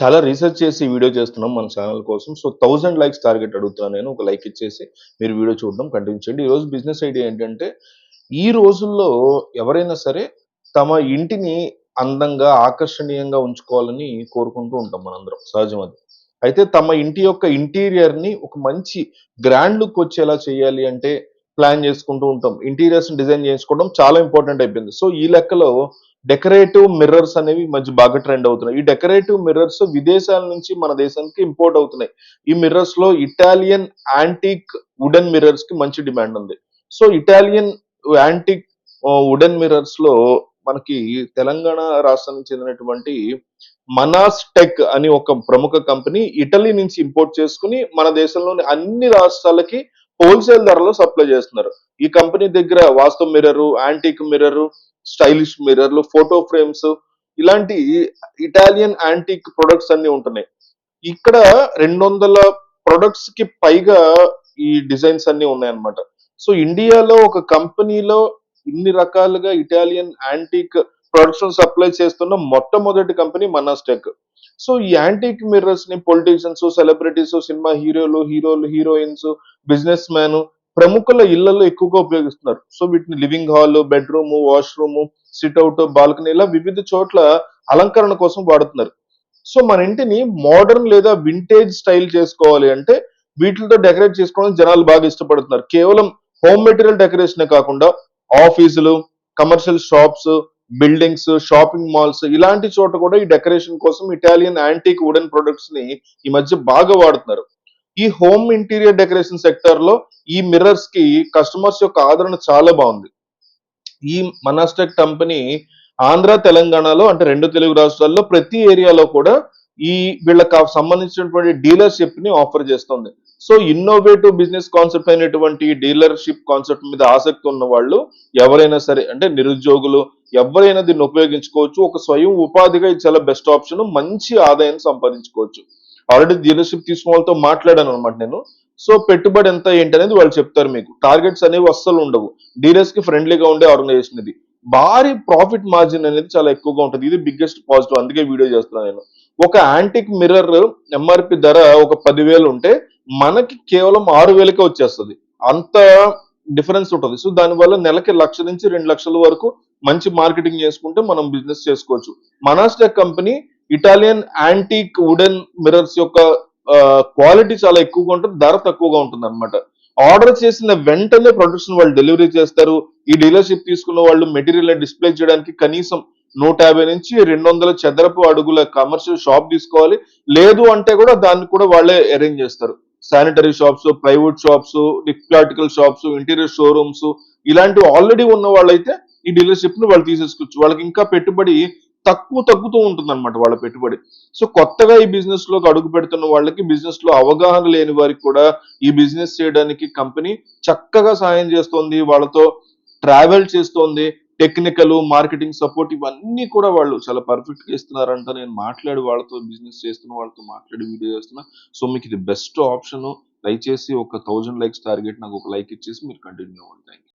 చాలా రీసెర్చ్ చేసి వీడియో చేస్తున్నాం మన ఛానల్ కోసం. సో, థౌజండ్ లైక్స్ టార్గెట్ అడుగుతున్నాను నేను. ఒక లైక్ ఇచ్చేసి మీరు వీడియో చూడడం కంటిన్యూ చేయండి. ఈరోజు బిజినెస్ ఐడియా ఏంటంటే, ఈ రోజుల్లో ఎవరైనా సరే తమ ఇంటిని అందంగా, ఆకర్షణీయంగా ఉంచుకోవాలని కోరుకుంటూ ఉంటాం మనందరం. సహజం అది. అయితే తమ ఇంటి యొక్క ఇంటీరియర్‌ని ఒక మంచి గ్రాండ్ లుక్ వచ్చేలా చేయాలి అంటే ప్లాన్ చేసుకుంటూ ఉంటాం. ఇంటీరియర్స్ డిజైన్ చేసుకోవడం చాలా ఇంపార్టెంట్ అయిపోయింది. సో, ఈ లెక్కలో డెకరేటివ్ మిర్రర్స్ అనేవి మంచి బాగా ట్రెండ్ అవుతున్నాయి. ఈ డెకరేటివ్ మిర్రర్స్ విదేశాల నుంచి మన దేశానికి ఇంపోర్ట్ అవుతున్నాయి. ఈ మిర్రర్స్‌లో ఇటాలియన్ యాంటిక్ వుడెన్ మిర్రర్స్‌కి మంచి డిమాండ్ ఉంది. So, Italian antique wooden mirrors మిర్రర్స్‌లో మనకి తెలంగాణ రాష్ట్రానికి చెందినటువంటి మనాస్ టెక్ అని ఒక ప్రముఖ కంపెనీ ఇటలీ నుంచి ఇంపోర్ట్ చేసుకుని మన దేశంలోని అన్ని రాష్ట్రాలకి హోల్‌సేల్ ధరలో సప్లై చేస్తున్నారు. ఈ కంపెనీ దగ్గర వాస్తవ మిర్రర్, యాంటిక్ మిర్రర్, స్టైలిష్ మిర్రర్‌లు, ఫోటో ఫ్రేమ్స్ ఇలాంటి ఇటాలియన్ యాంటిక్ ప్రొడక్ట్స్ అన్ని ఉంటున్నాయి. ఇక్కడ రెండు వందల ప్రొడక్ట్స్కి పైగా ఈ డిజైన్స్ అన్నీ ఉన్నాయన్నమాట. సో, ఇండియాలో ఒక కంపెనీలో ఇన్ని రకాలుగా ఇటాలియన్ యాంటిక్ ప్రొడక్ట్స్‌ని సప్లై చేస్తున్న మొట్టమొదటి కంపెనీ మనాస్ టెక్. సో, ఈ యాంటిక్ మిర్రర్స్‌ని పొలిటీషియన్స్, సెలబ్రిటీస్, సినిమా హీరోలు, హీరోలు, హీరోయిన్స్, బిజినెస్ మ్యాన్ ప్రముఖుల ఇళ్ళలో ఎక్కువగా ఉపయోగిస్తున్నారు. సో, వీటిని living hall, bedroom, washroom, sit balcony ఇలా వివిధ చోట్ల అలంకరణ కోసం వాడుతున్నారు. సో, మన ఇంటిని మోడర్న్ లేదా వింటేజ్ స్టైల్ చేసుకోవాలి అంటే వీటితో డెకరేట్ చేసుకోవడం జనాలు బాగా ఇష్టపడుతున్నారు. కేవలం హోమ్ మెటీరియల్ డెకరేషన్ కాకుండా ఆఫీసులు, commercial shops, buildings, shopping malls ఇలాంటి చోట కూడా ఈ డెకరేషన్ కోసం ఇటాలియన్ యాంటీక్ వుడెన్ ప్రొడక్ట్స్ని ఈ మధ్య బాగా వాడుతున్నారు. ఈ హోమ్ ఇంటీరియర్ డెకరేషన్ సెక్టార్‌లో ఈ మిర్రర్స్కి కస్టమర్స్ యొక్క ఆదరణ చాలా బాగుంది. ఈ మనాస్టెక్ కంపెనీ ఆంధ్ర, తెలంగాణలో అంటే రెండు తెలుగు రాష్ట్రాల్లో ప్రతి ఏరియాలో కూడా ఈ వీళ్ళకి సంబంధించినటువంటి డీలర్‌షిప్‌ని ఆఫర్ చేస్తుంది. సో, ఇన్నోవేటివ్ బిజినెస్ కాన్సెప్ట్ అయినటువంటి డీలర్‌షిప్ కాన్సెప్ట్ మీద ఆసక్తి ఉన్న వాళ్ళు ఎవరైనా సరే అంటే నిరుద్యోగులు ఎవరైనా దీన్ని ఉపయోగించుకోవచ్చు. ఒక స్వయం ఉపాధిగా ఇది చాలా బెస్ట్ ఆప్షన్. మంచి ఆదాయాన్ని సంపాదించుకోవచ్చు. ఆల్రెడీ డీలర్‌షిప్ తీసుకున్న వాళ్ళతో మాట్లాడాను అన్నమాట నేను. సో, పెట్టుబడి ఎంత ఏంటి అనేది వాళ్ళు చెప్తారు మీకు. టార్గెట్స్ అనేవి అస్సలు ఉండవు. డీలర్స్కి ఫ్రెండ్లీగా ఉండే ఆర్గనైజేషన్ ఇది. భారీ ప్రాఫిట్ మార్జిన్ అనేది చాలా ఎక్కువగా ఉంటుంది ఇది బిగ్గెస్ట్ పాజిటివ్. అందుకే వీడియో చేస్తున్నాను నేను. ఒక యాంటిక్ మిర్రర్ ఎంఆర్పి ధర ఒక పదివేలు ఉంటే మనకి కేవలం ఆరు వేలకే వచ్చేస్తుంది అంత డిఫరెన్స్ ఉంటుంది సో, దానివల్ల నెలకి లక్ష నుంచి రెండు లక్షల వరకు మంచి మార్కెటింగ్ చేసుకుంటే మనం బిజినెస్ చేసుకోవచ్చు. Manastech company Italian antique wooden mirrors యొక్క క్వాలిటీ చాలా ఎక్కువగా ఉంటుంది. ధర తక్కువగా ఉంటుందన్నమాట. ఆర్డర్ చేసిన వెంటనే ప్రొడక్ట్స్ వాళ్ళు డెలివరీ చేస్తారు. ఈ డీలర్‌షిప్ తీసుకున్న వాళ్ళు మెటీరియల్ డిస్‌ప్లే చేయడానికి కనీసం 150 నుంచి 200 చదరపు అడుగుల కమర్షియల్ షాప్ తీసుకోవాలి. లేదు అంటే కూడా దాన్ని కూడా వాళ్ళే అరేంజ్ చేస్తారు. శానిటరీ షాప్స్, ప్లైవుడ్ షాప్స్, డిప్లాటికల్ షాప్స్, ఇంటీరియర్ షోరూమ్స్ ఇలాంటివి ఆల్రెడీ ఉన్న వాళ్ళైతే ఈ డీలర్‌షిప్‌ని వాళ్ళు తీసేసుకోవచ్చు. వాళ్ళకి ఇంకా పెట్టుబడి తక్కువ తగ్గుతూ ఉంటుంది అనమాట వాళ్ళ పెట్టుబడి. సో, కొత్తగా ఈ బిజినెస్లోకి అడుగు పెడుతున్న వాళ్ళకి బిజినెస్లో అవగాహన లేని వారికి కూడా ఈ బిజినెస్ చేయడానికి కంపెనీ చక్కగా సహాయం చేస్తోంది. వాళ్ళతో ట్రావెల్ చేస్తోంది. టెక్నికల్, మార్కెటింగ్ సపోర్ట్ ఇవన్నీ కూడా వాళ్ళు చాలా పర్ఫెక్ట్గా ఇస్తున్నారంట. నేను మాట్లాడి వాళ్ళతో బిజినెస్ చేస్తున్న వాళ్ళతో మాట్లాడి వీడియో చేస్తున్నా. సో, మీకు ఇది బెస్ట్ ఆప్షన్. దయచేసి ఒక థౌజండ్ లైక్స్ టార్గెట్ నాకు ఒక లైక్ ఇచ్చేసి మీరు కంటిన్యూ అవ్వండి. Thank you.